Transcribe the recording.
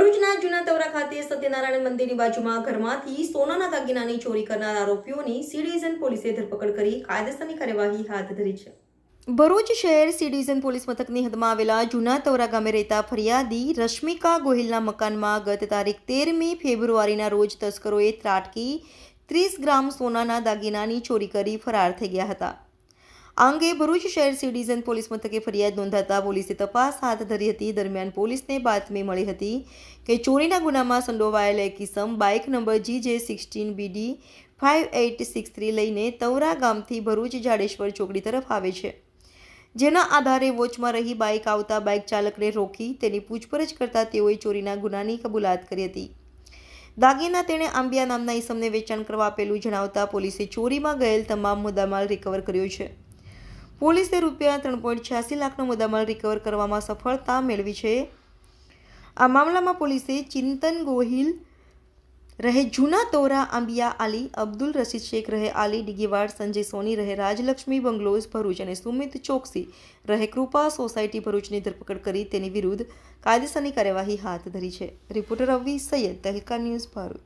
સ્વામિનારાયણ મંદિરની બાજુમાં ઘરમાંથી સોનાના દાગીનાની ચોરી કરનાર આરોપીઓની સી પોલીસે ધરપકડ કરી કાયદેસરની કાર્યવાહી હાથ ધરી છે. ભરૂચ શહેર સી પોલીસ મથકની હદમાં આવેલા જૂના તવરા ગામે રહેતા ફરિયાદી રશ્મિકા ગોહિલના મકાનમાં ગત તારીખ તેરમી ફેબ્રુઆરીના રોજ તસ્કરોએ ત્રાટકી, ત્રીસ ગ્રામ સોનાના દાગીનાની ચોરી કરી ફરાર થઈ ગયા હતા. આ અંગે ભરૂચ શહેર સી ડિવિઝન પોલીસ મથકે ફરિયાદ નોંધાતા પોલીસે તપાસ હાથ ધરી હતી. દરમિયાન પોલીસને બાતમી મળી હતી કે ચોરીના ગુનામાં સંડોવાયેલ એક ઇસમ bike number G J sixteen BD five eight six three લઈને તવરા ગામથી ભરૂચ જાડેશ્વર ચોકડી તરફ આવે છે. જેના આધારે વોચમાં રહી બાઇક આવતા બાઇક ચાલકને રોકી તેની પૂછપરછ કરતા તેઓએ ચોરીના ગુનાની કબૂલાત કરી હતી. દાગીના તેણે આંબિયા નામના ઈસમને વેચાણ કરવા આપેલું જણાવતા પોલીસે ચોરીમાં ગયેલ તમામ મુદ્દામાલ રિકવર કર્યો છે. પોલીસે રૂપિયા ત્રણ પોઈન્ટ છ્યાસી લાખનો મુદ્દામાલ રિકવર કરવામાં સફળતા મેળવી છે. આ મામલામાં પોલીસે ચિંતન ગોહિલ રહે જૂના તોરા આંબિયા આલી, અબ્દુલ રશીદ શેખ રહે આલી, ડિગીવાડ સંજય સોની રહે રાજલક્ષ્મી બંગલોઝ ભરૂચ અને સુમિત ચોકસી રહે કૃપા સોસાયટી ભરૂચની ધરપકડ કરી તેની વિરુદ્ધ કાયદેસરની કાર્યવાહી હાથ ધરી છે. Reporter Ravi Sayed Tehelka news Bharuch.